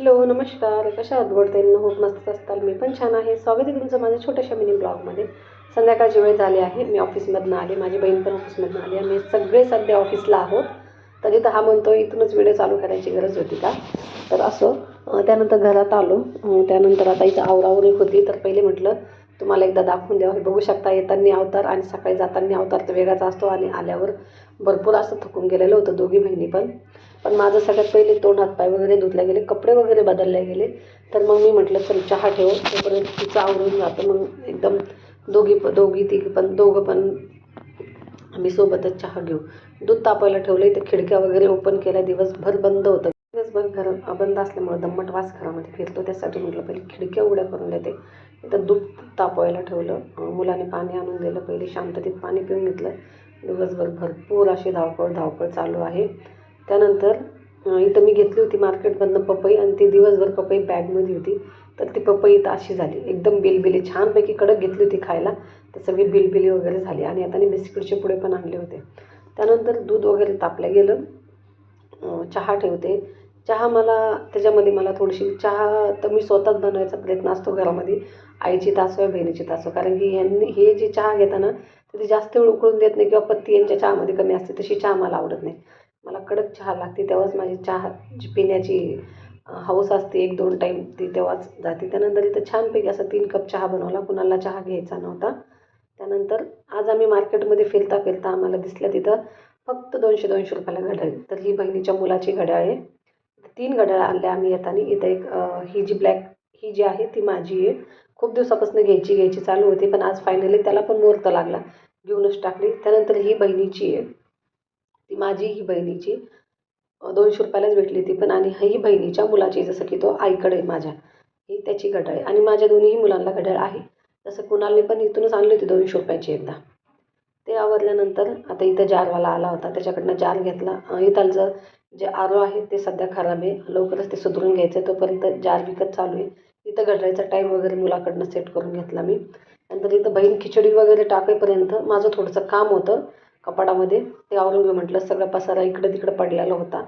Hello नमस्कार. कशा आहात? गोडताईंना खूप मस्त असताल. मी पण छान आहे. स्वागत आहे तुमचं माझ्या छोट्याशा मिनी ब्लॉगमध्ये. संध्याकाळची वेळ झाली आहे. मी ऑफिसमधनं आले. माझी बहीण पण ऑफिसमधनं आली. आम्ही सगळे सध्या ऑफिसला आहोत. तरी तर हा म्हणतो इथूनच व्हिडिओ चालू करायची गरज होती का? तर असो त्यानंतर घरात आलो. त्यानंतर आता इथं आवरावरी होती. तर पहिले म्हटलं तुम्हाला एकदा दाखवून द्यावं. हे बघू शकता येताना अवतार आणि सकाळी जाताना अवतार तर वेगळाच असतो आणि आल्यावर भरपूर असं थकून गेलेलं होतं दोघी बहिणी पण. पण माझं सगळ्यात पहिले तोंड हातपाय वगैरे धुतले गेले कपडे वगैरे बदलले गेले. तर मग मी म्हटलं चल चहा ठेव तोपर्यंत तिचं आवरून जातं. मग एकदम दोघी प दोघी तिघी पण दोघं पण आम्ही सोबतच चहा घेऊ. दूध तापायला ठेवलं इथं खिडक्या वगैरे ओपन केल्या. दिवसभर बंद होतं. दिवसभर घर बंद असल्यामुळं दम्मट वास घरामध्ये फिरतो. त्यासाठी म्हटलं पहिले खिडक्या उघड्या करून देते. इथं दूध तापवायला ठेवलं. मुलाने पाणी आणून दिलं. पहिले शांततेत पाणी पिऊन घेतलं. दिवसभर भरपूर अशी धावपळ धावपळ चालू आहे. त्यानंतर इथं मी घेतली होती मार्केटमधनं पपई आणि ती दिवसभर पपई बॅगमध्ये होती. तर ती पपई इथं अशी झाली. एकदम बिलबिली छानपैकी कडक घेतली होती खायला. तर सगळी बिलबिली वगैरे झाली आणि आता मी बिस्किटचे पुढे पण आणले होते. त्यानंतर दूध वगैरे तापलं गेलं. चहा ठेवते. चहा मला त्याच्यामध्ये मला थोडीशी चहा तर मी स्वतःच बनवायचा प्रयत्न असतो घरामध्ये. आईची तासो आहे बहिणीची तासो. कारण की यांनी हे जे चहा घेताना ते जास्त वेळ उकळून देत नाही किंवा पत्ती यांच्या चहामध्ये कमी असते तशी चहा मला आवडत नाही. मला कडक चहा लागते तेव्हाच माझी चहा पिण्याची हौस असते एक दोन टाईम ती तेव्हाच जाते. त्यानंतर इथं छानपैकी असा तीन कप चहा बनवला. कुणाला चहा घ्यायचा नव्हता. त्यानंतर आज आम्ही मार्केटमध्ये फिरता फिरता आम्हाला दिसल्या तिथं फक्त दोनशे दोनशे रुपयाला घड्याळ. तर ही बहिणीच्या मुलाची घड्याळ आहे. तीन घड्याळ आणल्या आम्ही येताना. इथं एक ही जी ब्लॅक ही जी आहे ती माझी आहे. खूप दिवसापासून घ्यायची घ्यायची चालू होती पण आज फायनली त्याला पण मुहूर्त लागला. घेऊनच टाकली. त्यानंतर ही बहिणीची आहे. ती माझी ही बहिणीची. दोनशे रुपयालाच भेटली ती पण आणि ही बहिणीच्या मुलाची जसं की तो आईकडे आहे माझ्या ही त्याची घड्याळ आहे. आणि माझ्या दोन्हीही मुलांना घड्याळ आहे. तसं कुणालने पण इथूनच आणली होती दोनशे रुपयाची एकदा. ते आवरल्यानंतर आता इथं जारवाला आला होता त्याच्याकडनं जार घेतला. इथालचं जे आरो आहे ते सध्या खराब आहे. लवकरच ते सुधरून घ्यायचं आहे तोपर्यंत जार विकत चालू आहे. इथं घडरायचा टाईम वगैरे मुलाकडनं सेट करून घेतला मी. नंतर इथं बहीण खिचडी वगैरे टाकेपर्यंत माझं थोडंसं काम होतं. कपाडामध्ये ते आवरून म्हटलं सगळा पसारा इकडं तिकडं पडलेला होता.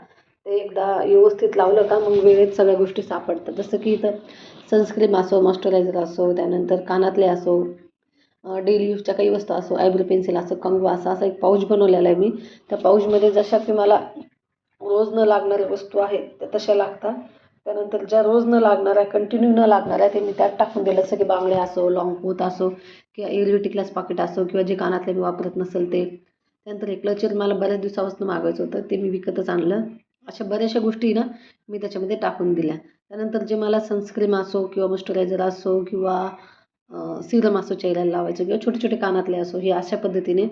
ते एकदा व्यवस्थित लावलं का मग वेळेत सगळ्या गोष्टी सापडतात. जसं की इथं सनस्क्रीम असो मॉइश्चरायझर असो त्यानंतर कानातले असो डेली यूजच्या काही वस्तू असो आयब्रो पेन्सिल असो कंगवा असा असा एक पाऊच बनवलेला आहे मी. त्या पाऊचमध्ये जशा की मला रोज न लागणाऱ्या वस्तू आहेत त्या तशा लागतात. त्यानंतर ज्या रोज न लागणाऱ्या कंटिन्यू न लागणाऱ्या ते मी त्यात टाकून दिलं. जसं की बांगडे असो लॉंग पोत असो किंवा एरवी पाकिट असो किंवा जे कानातले मी वापरत नसेल ते. त्यानंतर एक क्लचर मला बऱ्याच दिवसापासून मागायचं होतं ते मी विकतच आणलं. अशा बऱ्याचशा गोष्टी ना मी त्याच्यामध्ये टाकून दिल्या. त्यानंतर जे मला सनस्क्रीम असो किंवा मॉइश्चरायझर असो किंवा सिरम असो चेहऱ्याला लावायचं किंवा छोटे छोटे कानातले असो हे अशा पद्धतीने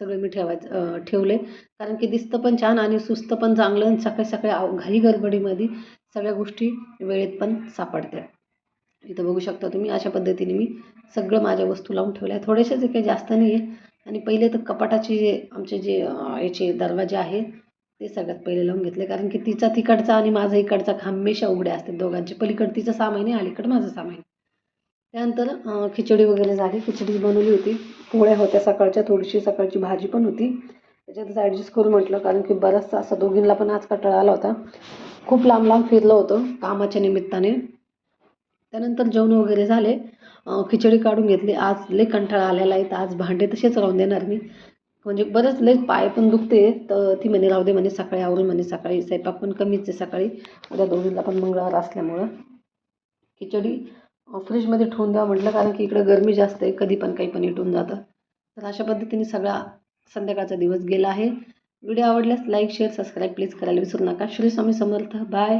सगळं मी ठेवायचं ठेवले. कारण की दिसतं पण छान आणि सुस्त पण चांगलं आणि सकाळी सकाळी आव घाई गडबडीमध्ये सगळ्या गोष्टी वेळेत पण सापडत्या. इथं बघू शकता तुम्ही अशा पद्धतीने मी सगळं माझ्या वस्तू लावून ठेवल्या. आहेत काही जास्त नाही आहे आणि पहिले तर कपाटाचे जे आमचे जे याचे दरवाजे आहेत ते सगळ्यात पहिले लावून घेतले. कारण की तिचा तिकडचा आणि माझा इकडचा हमेशा उघडे असतात दोघांचे. पलीकड तिचं सामान आहे अलीकडं माझं सामान त्यानंतर खिचडी वगैरे झाली. खिचडी बनवली होती. पोळ्या होत्या सकाळच्या थोडीशी सकाळची भाजी पण होती. त्याच्यातच ॲडजस्ट करू म्हटलं कारण की बराचसा असा दोघींना पण आज कंटाळा आला होता. खूप लांब लांब फिरलं होतं कामाच्या निमित्ताने. त्यानंतर जेवण वगैरे झाले. खिचडी काढून घेतली. आज लई कंटाळा आलेला आहे. तर आज भांडे तसेच राहून देणार मी. म्हणजे बरंच लई पाय पण दुखते. तर ती म्हणे राहू दे म्हणे सकाळी आवरून म्हणे सकाळी स्वयंपाक पण कमीच आहे सकाळी. उद्या दोघींना पण मंगळवार असल्यामुळं. खिचडी फ्रीजमध्ये ठेवून द्या म्हटलं कारण की इकडं गरमी जास्त आहे. कधी पण काही पण इटून जातं. तर अशा पद्धतीने सगळा संध्याकाळचा दिवस गेला आहे. व्हिडिओ आवडल्यास लाईक शेअर सबस्क्राईब प्लीज करायला विसरू नका. श्री स्वामी समर्थ. बाय.